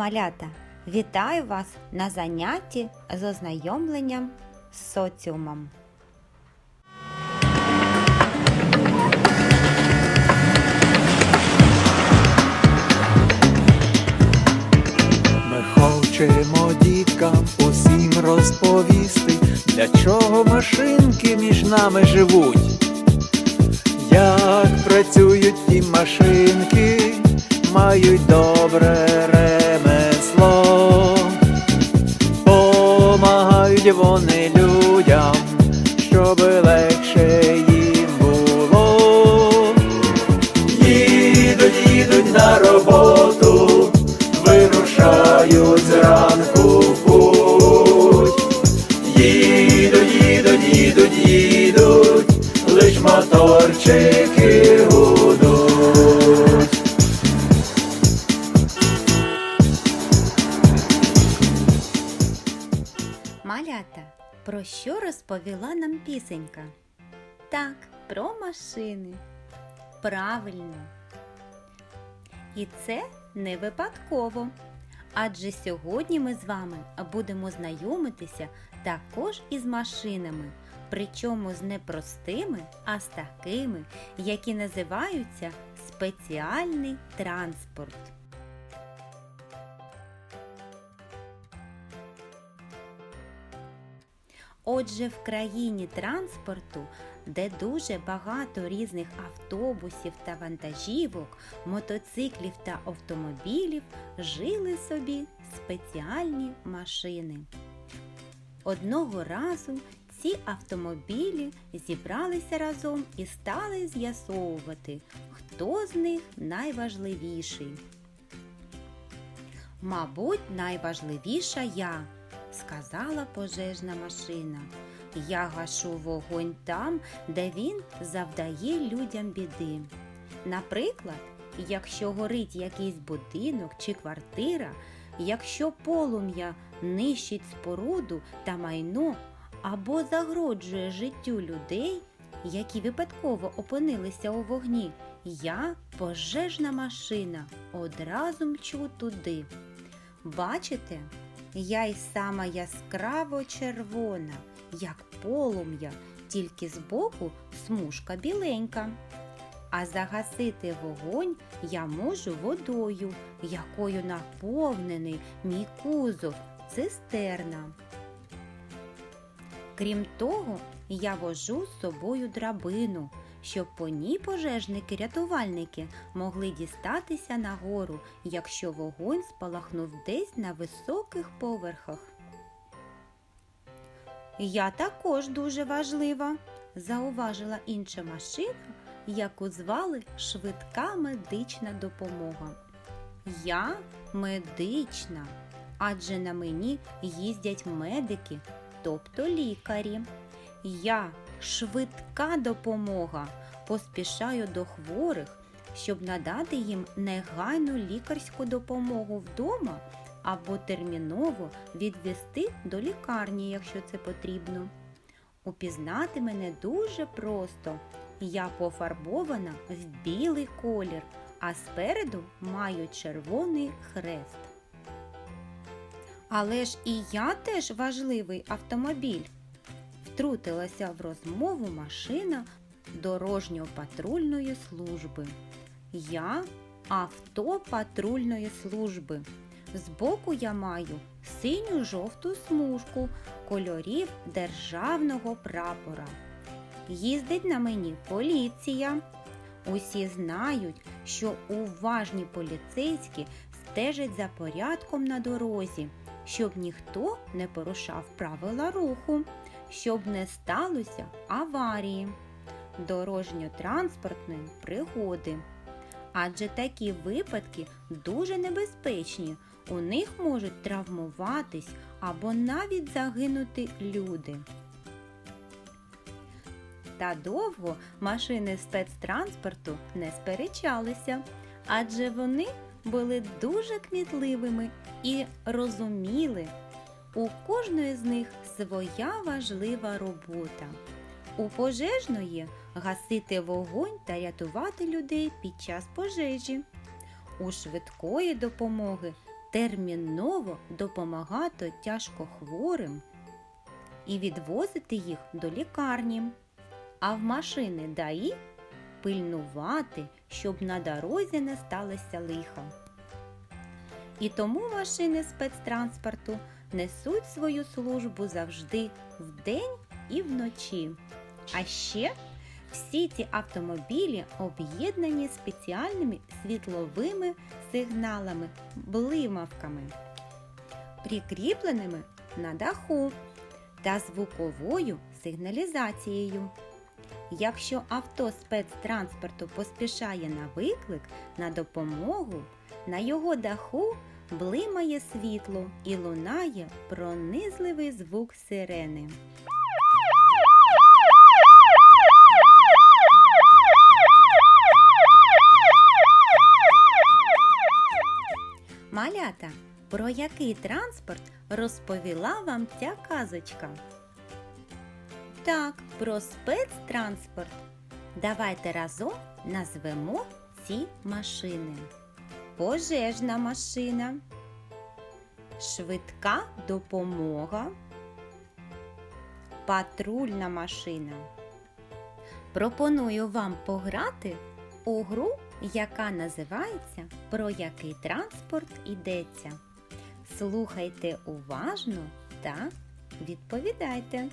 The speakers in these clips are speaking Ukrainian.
ранку! Вітаю вас на занятті з ознайомленням з соціумом. Ми хочемо діткам усім розповісти, для чого машинки між нами живуть, як працюють ті машинки, мають добре llevo пісенька? Так, про машини. Правильно. І це не випадково. Адже сьогодні ми з вами будемо знайомитися також із машинами, причому з не простими, а з такими, які називаються спеціальний транспорт. Отже, в країні транспорту, де дуже багато різних автобусів та вантажівок, мотоциклів та автомобілів, жили собі спеціальні машини. Одного разу ці автомобілі зібралися разом і стали з'ясовувати, хто з них найважливіший. Мабуть, найважливіша я, сказала пожежна машина. Я гашу вогонь там, де він завдає людям біди. Наприклад, якщо горить якийсь будинок чи квартира, якщо полум'я нищить споруду та майно або загроджує життю людей, які випадково опинилися у вогні, я, пожежна машина, одразу мчу туди. Бачите, я й сама яскраво червона, як полум'я, тільки збоку смужка біленька. А загасити вогонь я можу водою, якою наповнений мій кузов цистерна. Крім того, я вожу з собою драбину, щоб по ній пожежники-рятувальники могли дістатися нагору, якщо вогонь спалахнув десь на високих поверхах. Я також дуже важлива, зауважила інша машина, яку звали швидка медична допомога. Я медична, адже на мені їздять медики, тобто лікарі. Я швидка допомога. Поспішаю до хворих, щоб надати їм негайну лікарську допомогу вдома або терміново відвести до лікарні, якщо це потрібно. Упізнати мене дуже просто. Я пофарбована в білий колір, а спереду маю червоний хрест. Але ж і я теж важливий автомобіль. Втрутилася в розмову машина дорожньо-патрульної служби. Я авто патрульної служби. Збоку я маю синю жовту смужку кольорів державного прапора. Їздить на мені поліція. Усі знають, що уважні поліцейські стежать за порядком на дорозі, щоб ніхто не порушав правила руху, щоб не сталося аварії, дорожньо-транспортної пригоди. Адже такі випадки дуже небезпечні. У них можуть травмуватись або навіть загинути люди. Та довго машини спецтранспорту не сперечалися, адже вони були дуже кмітливими і розуміли, у кожної з них своя важлива робота. У пожежної гасити вогонь та рятувати людей під час пожежі. У швидкої допомоги терміново допомагати тяжкохворим і відвозити їх до лікарні, а в машини ДАІ пильнувати, щоб на дорозі не сталося лиха. І тому машини спецтранспорту несуть свою службу завжди вдень і вночі. А ще всі ці автомобілі об'єднані спеціальними світловими сигналами, блимавками, прикріпленими на даху та звуковою сигналізацією. Якщо авто спецтранспорту поспішає на виклик на допомогу, на його даху блимає світло і лунає пронизливий звук сирени. Малята, про який транспорт розповіла вам ця казочка? Так, про спецтранспорт. Давайте разом назвемо ці машини. Пожежна машина, швидка допомога, патрульна машина. Пропоную вам пограти у гру, яка називається Про який транспорт йдеться. Слухайте уважно та відповідайте.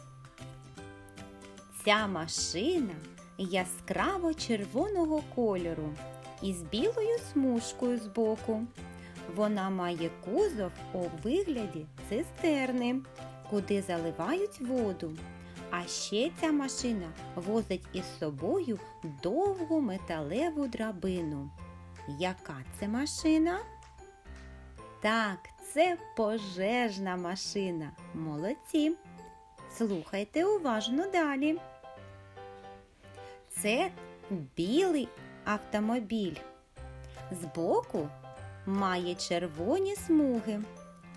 Ця машина яскраво червоного кольору із білою смужкою збоку. Вона має кузов у вигляді цистерни, куди заливають воду. А ще ця машина возить із собою довгу металеву драбину. Яка це машина? Так, це пожежна машина. Молодці. Слухайте уважно далі. Це білий автомобіль. Збоку має червоні смуги,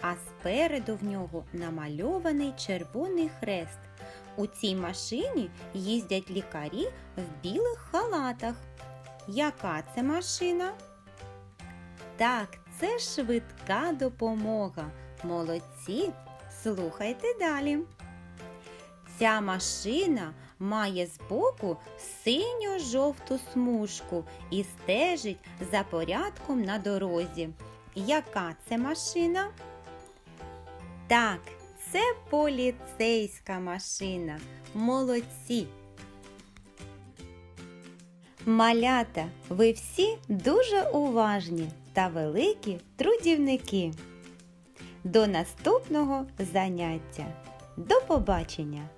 а спереду в нього намальований червоний хрест. У цій машині їздять лікарі в білих халатах. Яка це машина? Так, це швидка допомога. Молодці. Слухайте далі. Ця машина має збоку синьо-жовту смужку і стежить за порядком на дорозі. Яка це машина? Так, це поліцейська машина. Молодці. Малята, ви всі дуже уважні та великі трудівники. До наступного заняття. До побачення!